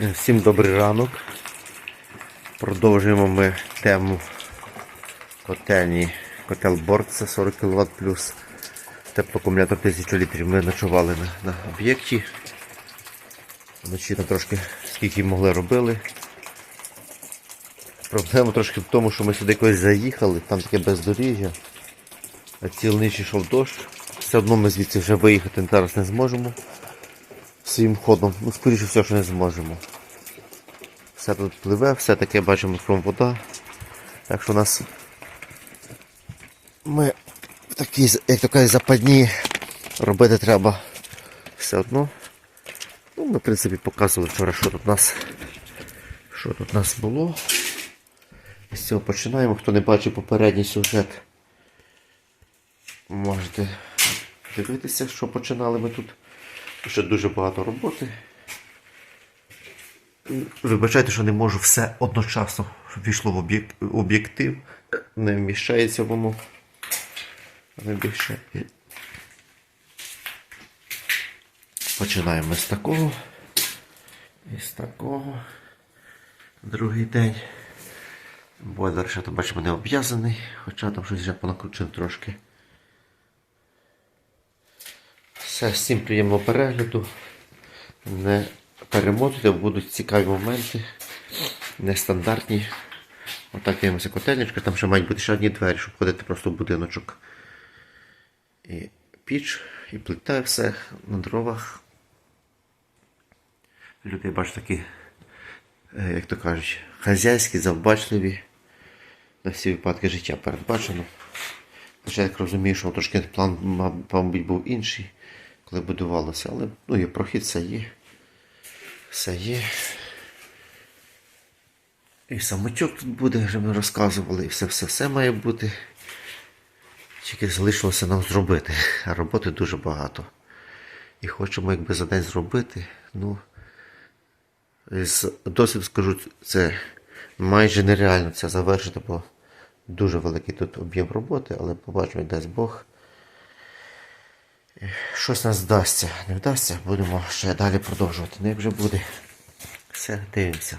Всім добрий ранок. Продовжуємо ми тему котельні. Котел Борт це 40 кВт плюс теплоакумулятор 1000 літрів. Ми ночували на, на об'єкті. Вночі там трошки скільки могли робили. Проблема трошки в тому, що ми сюди якось заїхали, там таке бездоріжжя. А цілу ніч йшов дощ. Все одно ми звідси вже виїхати зараз не зможемо своїм ходом. Ну, скоріше все, що не зможемо. Все тут пливе, все таке бачимо кругом вода. Так що у нас ми в такій, як кажуть, западні робити треба все одно. Ну, ми, в принципі, показували вчора, що тут у нас, що тут у нас було. З цього починаємо. Хто не бачив попередній сюжет, можете дивитися, що починали ми тут. Ще дуже багато роботи. Вибачайте, що не можу все одночасно війшло в об'єктив. Не вміщається воно. Не більше. Починаємо з такого. І з такого. Другий день. Бойлер ще то бачимо не обв'язаний, хоча там щось вже понакручено трошки. Все, всім приємного перегляду. Не перемотуйте, будуть цікаві моменти, нестандартні. Отак дивимося котельничка, там ще мають бути ще одні двері, щоб ходити просто в будиночок. І піч, і плита, все на дровах. Люди, я бачу, такі, е, як то кажуть, хазяйські, завбачливі. На всі випадки життя передбачено. Хоча я так розумію, що трошки план, маб- мабуть, був інший, коли будувалося, але ну, є прохід, все є. Все є. І самотьок тут буде, вже ми розказували, і все-все-все має бути. Тільки залишилося нам зробити, а роботи дуже багато. І хочемо якби за день зробити. Ну, з досвіду скажу, це майже нереально це завершити, бо дуже великий тут об'єм роботи, але побачимо, дасть Бог. Щось нас вдасться. Не вдасться, будемо ще далі продовжувати. Ну вже буде. Все, дивимося.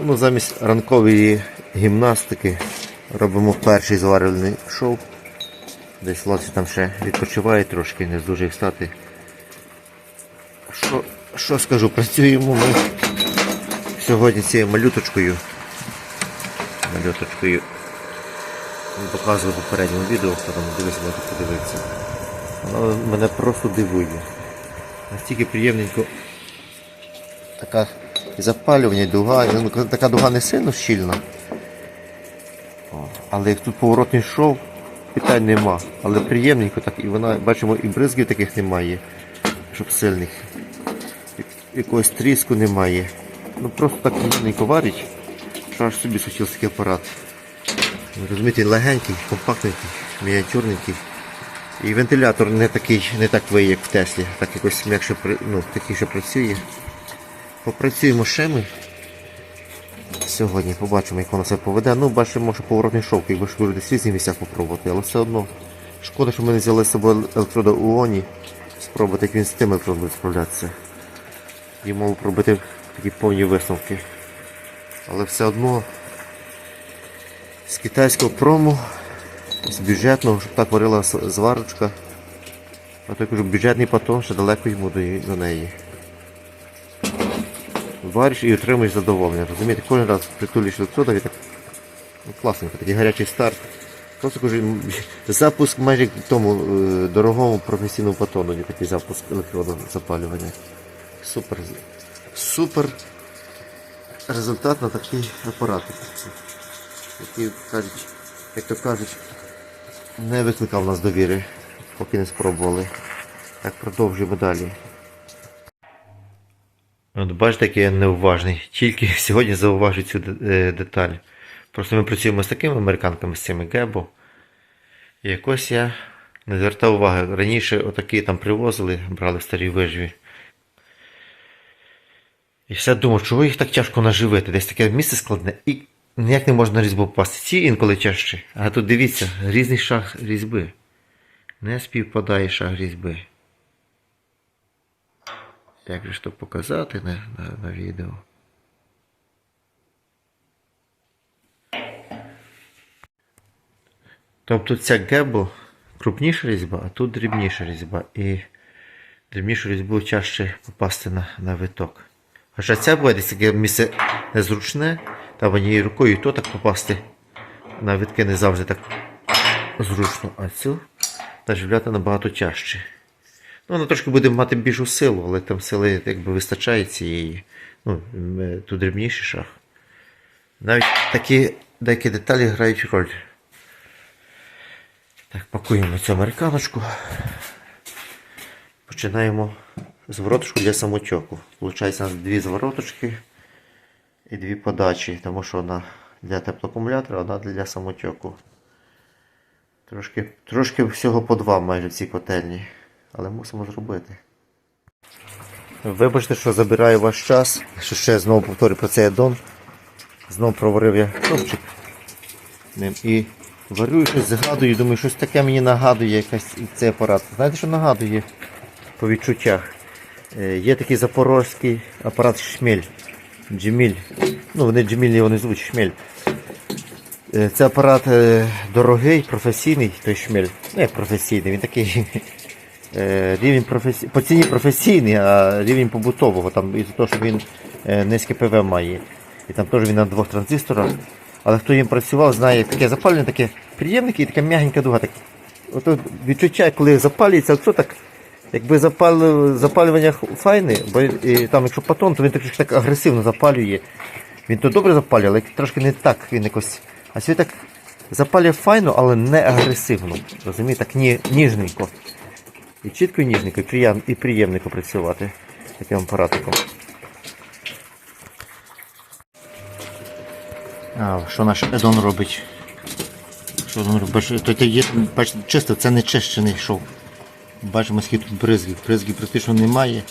Ну, замість ранкової гімнастики робимо перший зварювальний шов. Десь хлопці там ще відпочивають трошки, не здужує встати. Що, що скажу, працюємо ми сьогодні цією малюточкою. Малюточкою. Не показував в попередньому відео, хто там дивився, може подивитися. Вона мене просто дивує. Настільки приємненько така запалювання, дуга. Така дуга не сильно щільна. Але як тут поворотний шов, питань нема. Але приємненько так, і вона, бачимо, і бризків таких немає, щоб сильних. Якогось тріску немає. Ну просто так приємненько варить, що аж собі хотів такий апарат. Розумієте, легенький, компактненький, мініатюрненький. І вентилятор не такий, не так виє, як в Теслі, так якось м'якше ну, такий, що працює. Попрацюємо ще ми. Сьогодні побачимо, як воно себе поведе. Ну, бачимо, що поворотний шовк, якби ж десь в різних місцях попробувати, але все одно. Шкода, що ми не взяли з собою електрода УОНі. Спробувати, як він з тим електродом справлятися. І можу пробити такі повні висновки. Але все одно з китайського прому, з бюджетного, щоб так варила зварочка. А то я кажу, бюджетний патон, ще далеко йому до, до неї. Вариш і отримуєш задоволення. Розумієте, кожен раз притулюєш і так ну, класненько, такий гарячий старт. Просто кажу, запуск майже як тому е, дорогому професійному патону, є такий запуск електроду запалювання. Супер. Супер результат на такий апарат. Який кажуть, як то кажуть, не викликав нас довіри, поки не спробували. Так продовжуємо далі. От бачите, який я неуважний. Тільки сьогодні зауважу цю е, деталь. Просто ми працюємо з такими американками, з цими Гебо. І якось я не звертав уваги. Раніше отакі там привозили, брали в старій вижві. І все думав, чого їх так тяжко наживити. Десь таке місце складне і ніяк не можна різьбу попасти. Ці інколи тяжче. А тут дивіться, різний шаг різьби. Не співпадає шаг різьби. Як же ж то показати на, на, на відео? Тобто ця гебо крупніша різьба, а тут дрібніша різьба. І дрібнішу різьбу чаще попасти на, на виток. Хоча ця буде десь таке місце незручне, там однією рукою то так попасти на витки не завжди так зручно, а цю наживляти набагато тяжче. Ну, вона трошки буде мати більшу силу, але там сили якби вистачає цієї. Ну, тут дрібніший шах. Навіть такі деякі деталі грають роль. Так, пакуємо цю американочку. Починаємо звороточку для самотьоку. Получається у нас дві звороточки і дві подачі, тому що одна для теплоакумулятора, одна для самотьоку. Трошки, трошки всього по два майже в цій котельні, але мусимо зробити. Вибачте, що забираю ваш час, що ще знову повторю про цей аддон. Знову проварив я хлопчик ним і варю щось згадую, думаю, щось таке мені нагадує якась цей апарат. Знаєте, що нагадує по відчуттях? Е, Є такий запорозький апарат шмель. Джеміль. Ну, вони джеміль його не звуть шмель. Е, Це апарат е, дорогий, професійний, той шмель. Ну, як професійний, він такий е, рівень професі... по ціні професійний, а рівень побутового, там із того, що він низьке ПВ має. І там теж він на двох транзисторах. Але хто їм працював, знає, таке запалення, таке приємне і така м'ягенька дуга. Так, ото відчуття, коли запалюється, то так, якби запал... запалювання файне, бо і, там, якщо патон, то він трошки так агресивно запалює. Він то добре запалює, але трошки не так він якось. А свій так запалює файно, але не агресивно. Розумієте, так ні, ніжненько. І чітко і ніжненько, і, приєм, і приємненько працювати таким апаратиком. А, що наш Едон робить? Що він робить? Бач, то є, бач, чисто, це не чищений шов. Бачимо, скільки тут бризгів. Бризгів практично немає.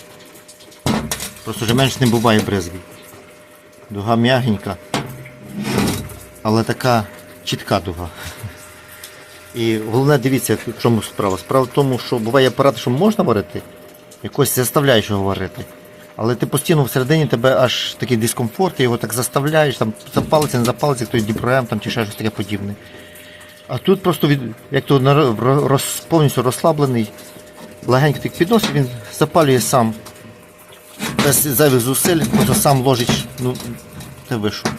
Просто вже менше не буває бризгів. Дуга м'ягенька, але така чітка дуга. І головне, дивіться, в чому справа. Справа в тому, що буває апарати, що можна варити, якось заставляєш його варити. Але ти постійно всередині тебе аж такий дискомфорт, ти його так заставляєш, там запалиться, не запалиться, хтось діпроем там, чи ще щось таке подібне. А тут просто від, як то повністю розслаблений, легенько так підносить, він запалює сам. Без зайвих зусиль, просто сам ложить, ну, ти вийшов.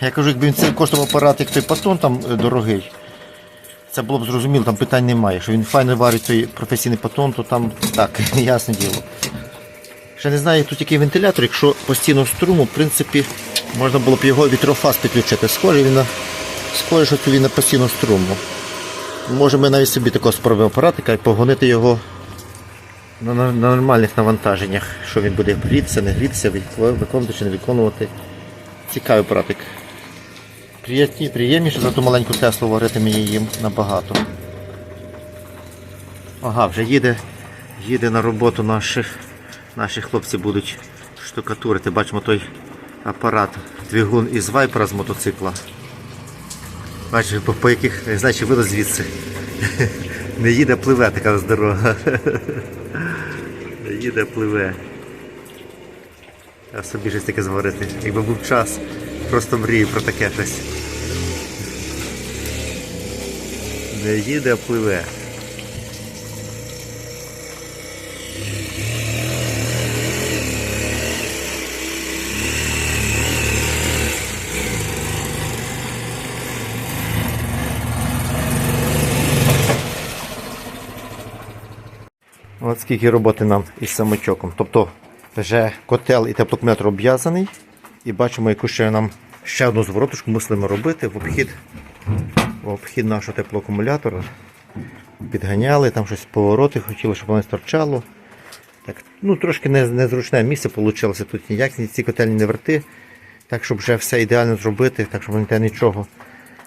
Я кажу, якби він цей коштував апарат, як той патон там е, дорогий, це було б зрозуміло, там питань немає. Що він файно варить той професійний патон, то там так, ясне діло. Ще не знаю, тут який вентилятор, якщо постійно струму, в принципі, можна було б його вітрофаз підключити. Схоже, він на схоже, що він на постійно струму. Може ми навіть собі такого спробуємо апаратика і погонити його на, на, нормальних навантаженнях, що він буде грітися, не грітися, вик- виконувати чи не виконувати. Цікавий апаратик. Приємні, приємніше за ту маленьку Теслу варити мені їм набагато. Ага, вже їде, їде на роботу наших, наші хлопці будуть штукатурити. Бачимо той апарат, двигун із вайпера з мотоцикла. Бачиш, по, по яких, знаю, видно звідси. Не їде, пливе така дорога. Їде, пливе. Я собі щось таке зварити. Якби був час, просто мрію про таке щось. Не їде, а пливе. От скільки роботи нам із самочоком. Тобто вже котел і теплокомутор обв'язаний. І бачимо, яку ще нам ще одну зворотушку мусимо робити в обхід, в обхід нашого теплоакумулятора. Підганяли, там щось повороти хотіли, щоб воно не стирчало. Так, ну, трошки незручне місце вийшло. Тут ніяк ні ці котельні не верти. Так, щоб вже все ідеально зробити, так, щоб не нічого.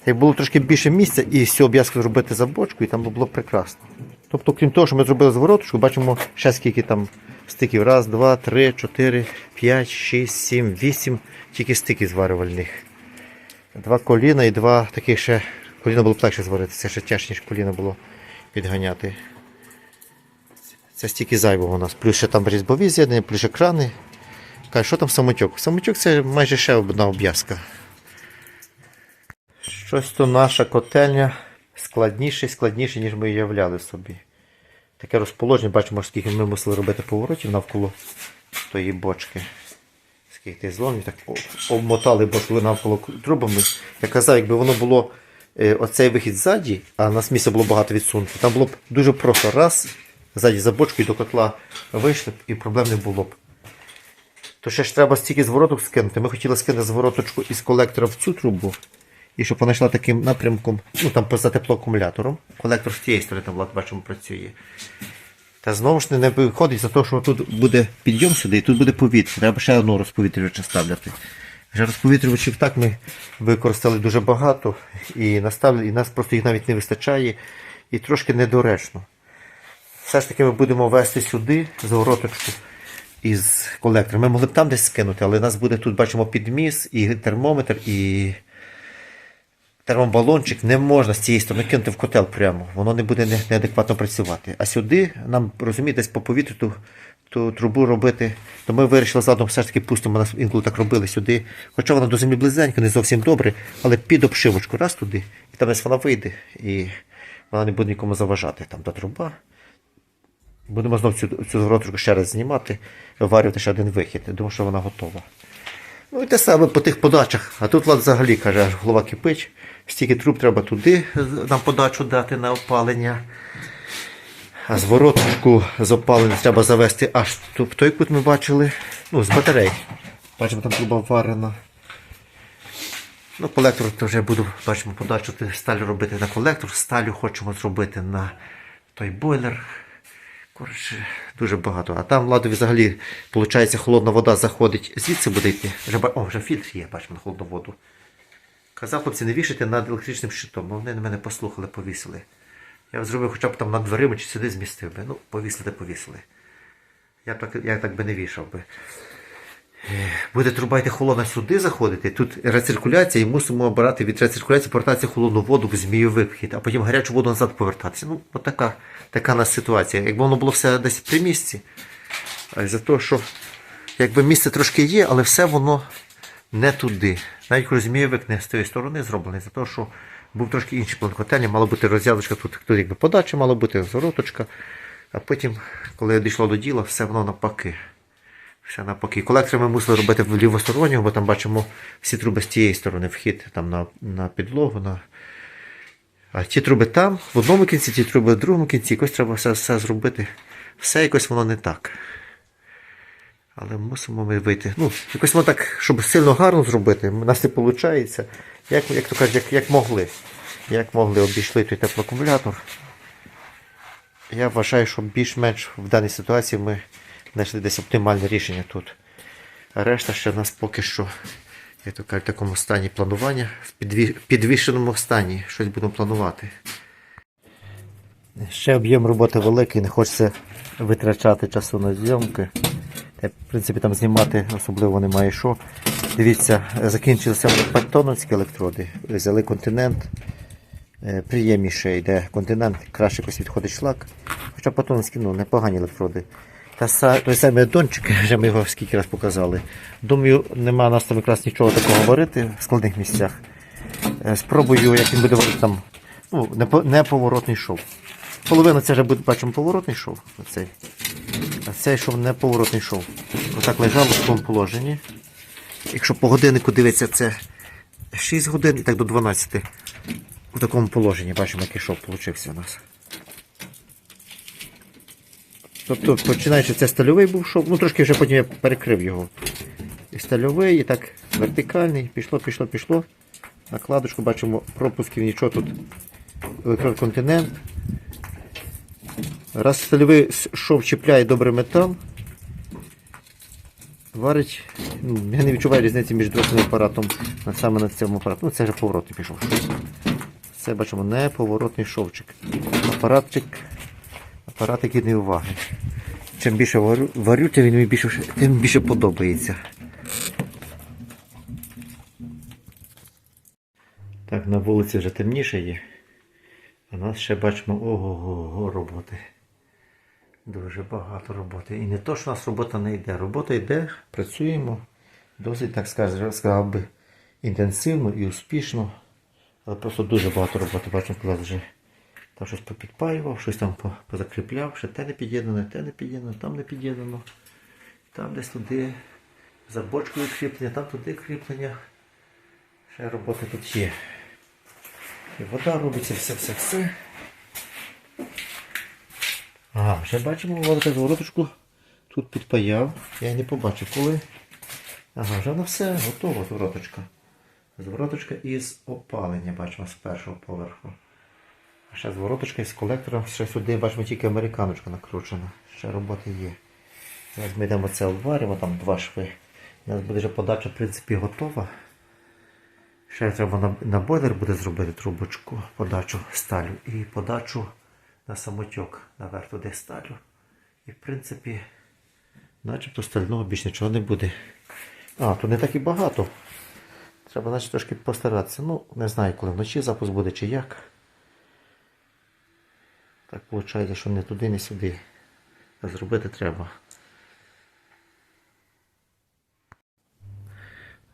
Як було трошки більше місця і всю обв'язку зробити за бочку, і там було б прекрасно. Тобто, крім того, що ми зробили звороточку, бачимо ще скільки там стиків. Раз, два, три, чотири, п'ять, шість, сім, вісім. Тільки стиків зварювальних. Два коліна і два таких ще. Коліна було б легше зварити, це ще тяжче, ніж коліна було підганяти. Це стільки зайвого у нас. Плюс ще там різьбові з'єднання, плюс екрани. Каже, що там самотюк? Самотюк це майже ще одна обв'язка. Щось то наша котельня складніше і складніше, ніж ми уявляли собі. Таке розположення, бачимо, скільки ми мусили робити поворотів навколо тої бочки. Скільки тих зломів, так обмотали бочку навколо трубами. Я казав, якби воно було е, оцей вихід ззаді, а нас місце було багато відсунуто, там було б дуже просто раз, ззаді за бочкою до котла вийшли б і проблем не було б. То ще ж треба стільки звороток скинути. Ми хотіли скинути звороточку із колектора в цю трубу. І щоб вона йшла таким напрямком, ну там поза теплоакумулятором. Колектор з тієї сторони, там бачимо, працює. Та знову ж не виходить за те, що тут буде підйом сюди і тут буде повітря. Треба ще одного розповітрювача ставляти. Вже розповітрювачів так ми використали дуже багато і наставили, і нас просто їх навіть не вистачає і трошки недоречно. Все ж таки ми будемо вести сюди завороточку із колектором. Ми могли б там десь скинути, але у нас буде тут, бачимо, підміс і термометр, і термобалончик не можна з цієї сторони кинути в котел прямо. Воно не буде неадекватно працювати. А сюди нам розумієте, десь по повітрю ту, ту трубу робити. То ми вирішили задом все ж таки пустимо, нас інколи так робили сюди. Хоча вона до землі близенька, не зовсім добре, але під обшивочку раз туди, і там десь вона вийде, і вона не буде нікому заважати. Там та труба. Будемо знову цю, цю зворотку ще раз знімати, варювати ще один вихід. Думаю, що вона готова. Ну і те саме по тих подачах. А тут взагалі каже, аж голова кипить. Стільки труб треба туди нам подачу дати на опалення. А звороточку з опалення треба завести аж в той кут ми бачили. Ну, з батарей. Бачимо, там труба варена. Ну, колектор то вже буду, бачимо, подачу сталь робити на колектор, сталю хочемо зробити на той бойлер. Коротше, дуже багато. А там владові взагалі, виходить, холодна вода заходить, звідси буде йти. О, вже фільтр є, бачимо, на холодну воду. Казав хлопці, не вішайте над електричним щитом, бо вони на мене послухали, повісили. Я б зробив хоча б там над дверима чи сюди змістив би. Ну, повісили, повісили. Я б так, я так би не вішав би. Буде труба йти холодна сюди заходити, тут рециркуляція, і мусимо обирати від рециркуляції повертатися холодну воду в змійовий вхід, а потім гарячу воду назад повертатися. Ну, от така, така нас ситуація. Якби воно було все десь при місці, за те, що якби місце трошки є, але все воно не туди. Навіть коли змійовик не з тієї сторони зроблений, за те, що був трошки інший план котельні, мала бути розв'язочка, тут, тут якби подача, мала бути зороточка, а потім, коли дійшло до діла, все воно навпаки. Все навпаки. Колектор ми мусили робити в лівостороннього, бо там бачимо всі труби з тієї сторони вхід там на, на підлогу. На... А ті труби там, в одному кінці, ті труби в другому кінці, якось треба все, все зробити. Все якось воно не так. Але мусимо ми вийти. Ну, якось воно так, щоб сильно гарно зробити, у нас не виходить. Як, як то кажуть, як, як могли. Як могли обійшли той теплоакумулятор. Я вважаю, що більш-менш в даній ситуації ми знайшли десь оптимальне рішення тут. А решта ще в нас поки що, як то кажуть, в такому стані планування, в підвішеному стані щось будемо планувати. Ще об'єм роботи великий, не хочеться витрачати часу на зйомки. В принципі, там знімати особливо немає що. Дивіться, закінчилися паттоновські електроди, взяли континент. Е, Приємніше йде континент, краще якось відходить шлак. Хоча паттоновські ну, непогані електроди. Та той самий дончик, вже ми його скільки раз показали. Думаю, нема нас там якраз нічого такого варити в складних місцях. Е, Спробую, як він буде варити там ну, непо- неповоротний шов. Половина це вже буде, бачимо, поворотний шов. Оцей. А цей шов не поворотний шов. Отак лежало в такому положенні. Якщо по годиннику дивитися, це 6 годин і так до 12. У такому положенні бачимо, який шов получився у нас. Тобто, починаючи, це стальовий був шов, ну трошки вже потім я перекрив його. І стальовий, і так вертикальний, пішло, пішло, пішло. Накладочку бачимо, пропусків нічого тут. Електроконтинент. Раз стальовий шов чіпляє добре метал, варить. Ну, я не відчуваю різниці між дросним апаратом саме на цьому апараті. Ну, це вже поворотний пішов. Це бачимо неповоротний шовчик. Апаратчик, апарат гідний уваги. Чим більше варю, варю тим він мені більше, тим більше подобається. Так, на вулиці вже темніше є. А нас ще бачимо ого-го роботи. Дуже багато роботи. І не то, що у нас робота не йде. Робота йде, працюємо досить, так сказав би, інтенсивно і успішно. Але просто дуже багато роботи. Бачимо, коли вже там щось попідпаював, щось там позакріпляв, ще те не під'єднано, те не під'єднано, там не під'єднано. Там десь туди за бочкою кріплення, там туди кріплення. Ще роботи тут є. І вода робиться, все-все-все. Ага, вже бачимо, Владика звороточку тут підпаяв. Я не побачив коли. Ага, вже на все готово звороточка. Звороточка із опалення, бачимо, з першого поверху. Ще звороточка із колектора. Ще сюди бачимо тільки американочка накручена. Ще роботи є. Зараз ми йдемо це обваримо, там два шви. У нас буде вже подача, в принципі, готова. Ще треба на, на бойлер буде зробити трубочку, подачу сталю і подачу на самотьок наверх туди сталю. І в принципі, начебто стального більш нічого не буде. А, тут не так і багато. Треба значить трошки постаратися. Ну, не знаю, коли вночі запуск буде чи як. Так виходить, що не туди, не сюди. А зробити треба.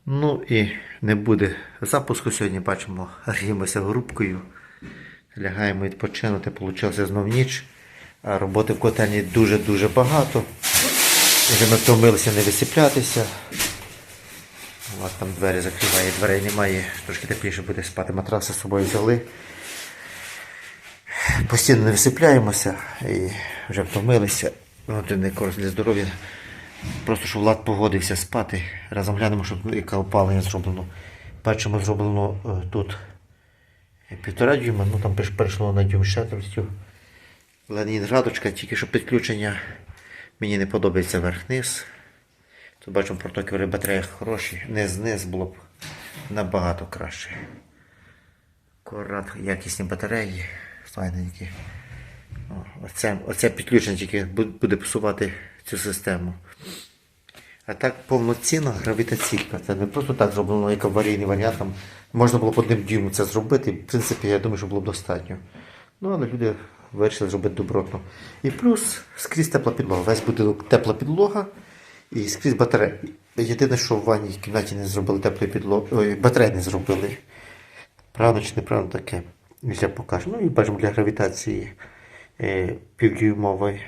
Ну і не буде запуску сьогодні, бачимо, ріємося грубкою. Лягаємо відпочинути, получилося знов ніч. А роботи в котельні дуже-дуже багато. Вже ми втомилися не вас там двері закриває, дверей немає, трошки тепліше буде спати. Матраси з собою взяли. Постійно не висипляємося і вже втомилися. Ну, не корисно для здоров'я. Просто щоб Влад погодився спати. Разом глянемо, щоб яке опалення зроблено. Бачимо, зроблено е, тут півтора дюйма, ну там перейшло на дюйм з четвертю. Ленінградочка, тільки що підключення мені не подобається верх-низ. Тут бачимо протоки в батареях хороші. Низ-низ було б набагато краще. Акурат, якісні батареї, файненькі. Оце, оце підключення тільки буде псувати цю систему. А так повноцінна гравітаційка. Це не просто так зроблено, як аварійний варіант. Там можна було б одним дюймом це зробити. В принципі, я думаю, що було б достатньо. Ну, але люди вирішили зробити добротно. І плюс скрізь тепла підлога. Весь будинок тепла підлога і скрізь батарея. Єдине, що в ванній кімнаті не зробили теплої підлоги. Батареї не зробили. Правильно чи неправильно таке? Я покажу. Ну і бачимо для гравітації е, півдюймовий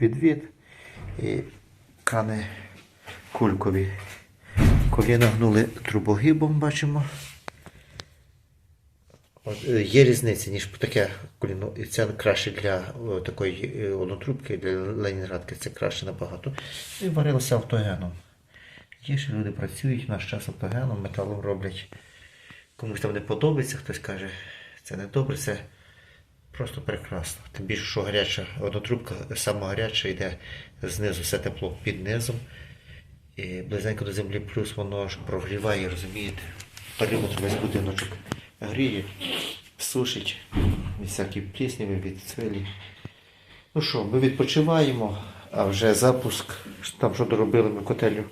відвід і крани кулькові. Коліна гнули трубогибом, бачимо. От, е, є різниця, ніж таке коліно. І це краще для о, такої е, однотрубки, для Ленінградки це краще набагато. І варилося автогеном. Є ще люди працюють, наш час автогеном, металом роблять. Комусь там не подобається, хтось каже, це не добре, це просто прекрасно. Тим більше, що гаряча однотрубка, сама гаряча йде знизу, все тепло під низом. І близенько до землі, плюс воно ж прогріває, розумієте? Периметр весь будиночок гріє, сушить від всякі плісняви, від цвилі. Ну що, ми відпочиваємо, а вже запуск, там що доробили ми котелю,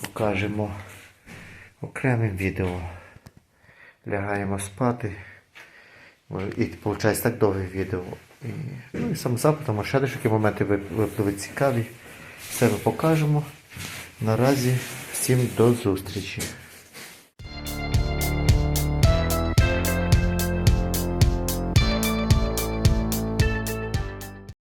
покажемо окремим відео. Лягаємо спати. І виходить так довге відео. І, ну і сам запитом, а ще деякі моменти ви- випливуть цікаві. Все ми покажемо. Наразі всім до зустрічі.